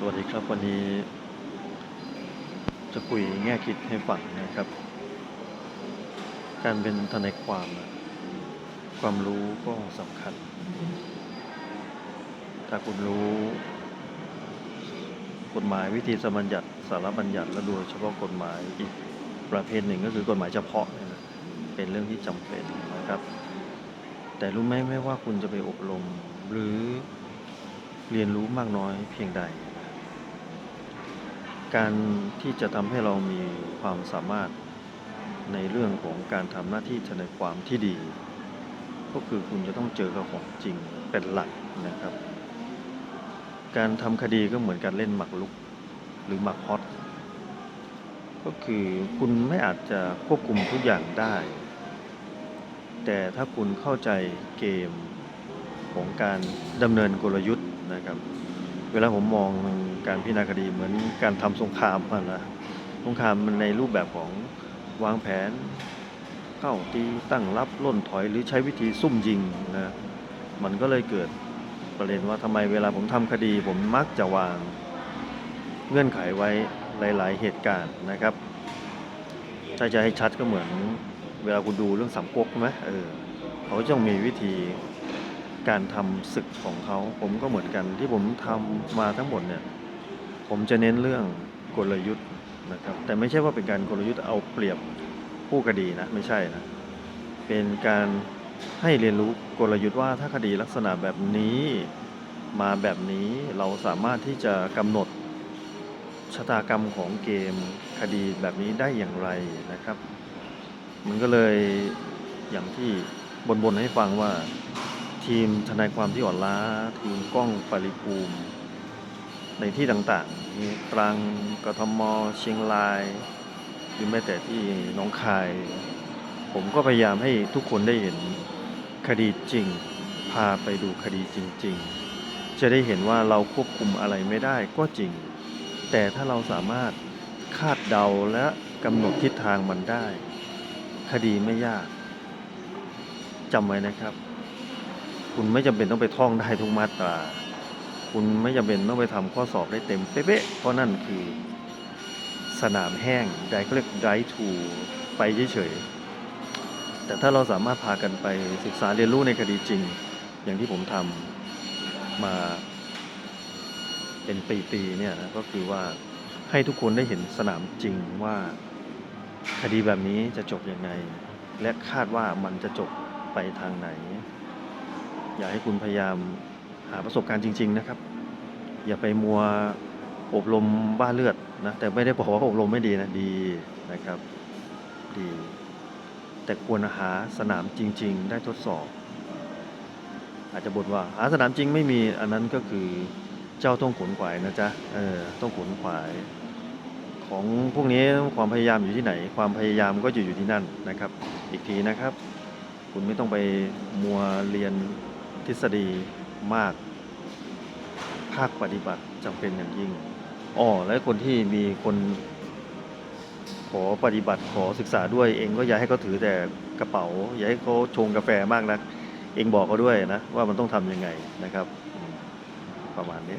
สวัสดีครับวันนี้ จะคุยแง่คิดให้ฟังนะครับ การเป็นทนายความ ความรู้ก็สำคัญ ถ้าคุณรู้ กฎหมายวิธีสมัญญัติสารบัญญัติและโดยเฉพาะกฎหมายอีกประเภทหนึ่งก็คือกฎหมายเฉพาะเป็นเรื่องที่จำเป็นนะครับ แต่รู้ไหมไม่ว่าคุณจะไปอบรมหรือเรียนรู้มากน้อยเพียงใด การที่จะทำให้เรามีความสามารถในเรื่องของการทำหน้าที่ทนายความที่ดี ก็คือคุณจะต้องเจอกับของจริงเป็นหลักนะครับ การทำคดีก็เหมือนการเล่นหมากรุกหรือหมากฮอตก็คือคุณไม่อาจจะควบคุมทุกอย่างได้ แต่ถ้าคุณเข้าใจเกมของการดำเนินกลยุทธ์นะครับ เวลาผมมองการพิจารณาคดีเหมือนการทำสงครามนะสงครามมันในรูปแบบของวางแผน เข้าตีตั้งรับล่นถอยหรือใช้วิธีซุ่มยิงนะมันก็เลยเกิดประเด็นว่าทำไมเวลาผมทำคดี ผมมักจะวางเงื่อนไขไว้หลาย ๆ เหตุการณ์นะครับ ถ้าจะให้ชัดก็เหมือน เวลาคุณดูเรื่องสามก๊กใช่ไหมเออเขาจะมีวิธี การทำศึกของเขา ผมก็เหมือนกันที่ผมทำมาทั้งหมดเนี่ย ผมจะเน้นเรื่องกลยุทธ์นะครับ แต่ไม่ใช่ว่าเป็นการกลยุทธ์เอาเปรียบผู้คดีนะไม่ใช่นะ เป็นการให้เรียนรู้กลยุทธ์ว่าถ้าคดีลักษณะแบบนี้มาแบบนี้เราสามารถที่จะกำหนดชะตากรรมของเกมคดีแบบนี้ได้อย่างไรนะครับ มันก็เลยอย่างที่บนๆให้ฟังว่า ทีมทนายความที่อ่อนล้า ทีมกล้องปริภูมิ ในที่ต่างๆ มีตรังกทมเชียงราย หรือแม้แต่ที่น้องคาย ผมก็พยายามให้ทุกคนได้เห็นคดีจริง พาไปดูคดีจริง ๆ จะได้เห็นว่าเราควบคุมอะไรไม่ได้ก็จริง แต่ถ้าเราสามารถคาดเดาและกำหนดทิศทางมันได้ คดีไม่ยากจำไว้นะครับ คุณไม่จำเป็นต้องไปท่องได้ทุกมาตรา คุณไม่จำเป็นต้องไปทำข้อสอบได้เต็มเป๊ะเพราะนั่นคือสนามแห้งไดเขาเรียกไดทูไปเฉยๆแต่ถ้าเราสามารถพากันไปศึกษาเรียนรู้ในคดีจริง อย่างที่ผมทำมาเป็นปีๆเนี่ยนะก็คือว่าให้ทุกคนได้เห็นสนามจริงว่าคดีแบบนี้จะจบยังไง และคาดว่ามันจะจบไปทางไหน อยากให้คุณพยายามหาประสบการณ์จริง ๆ นะครับ อย่าไปมัวอบรมบ้าเลือดนะแต่ไม่ได้บอกว่าอบรมไม่ดีนะดีนะครับดี แต่ควรหาสนามจริง ๆ ได้ทดสอบ อาจจะบ่นว่า หาสนามจริงไม่มีอันนั้นก็คือเจ้าต้องขนขวายนะจ๊ะเออต้องขนขวาย ของพวกนี้ความพยายามอยู่ที่ไหน ความพยายามก็จะอยู่ที่นั่นนะครับ อีกทีนะครับ คุณไม่ต้องไปมัวเรียน ทฤษฎีมาก ภาคปฏิบัติจำเป็นอย่างยิ่งอ๋อและคนที่มีคนขอปฏิบัติขอศึกษาด้วยเองก็อย่าให้เขาถือแต่กระเป๋า อย่าให้เขาชงกาแฟมากนะเองบอกเขาด้วยนะ ว่ามันต้องทำยังไงนะครับ ประมาณนี้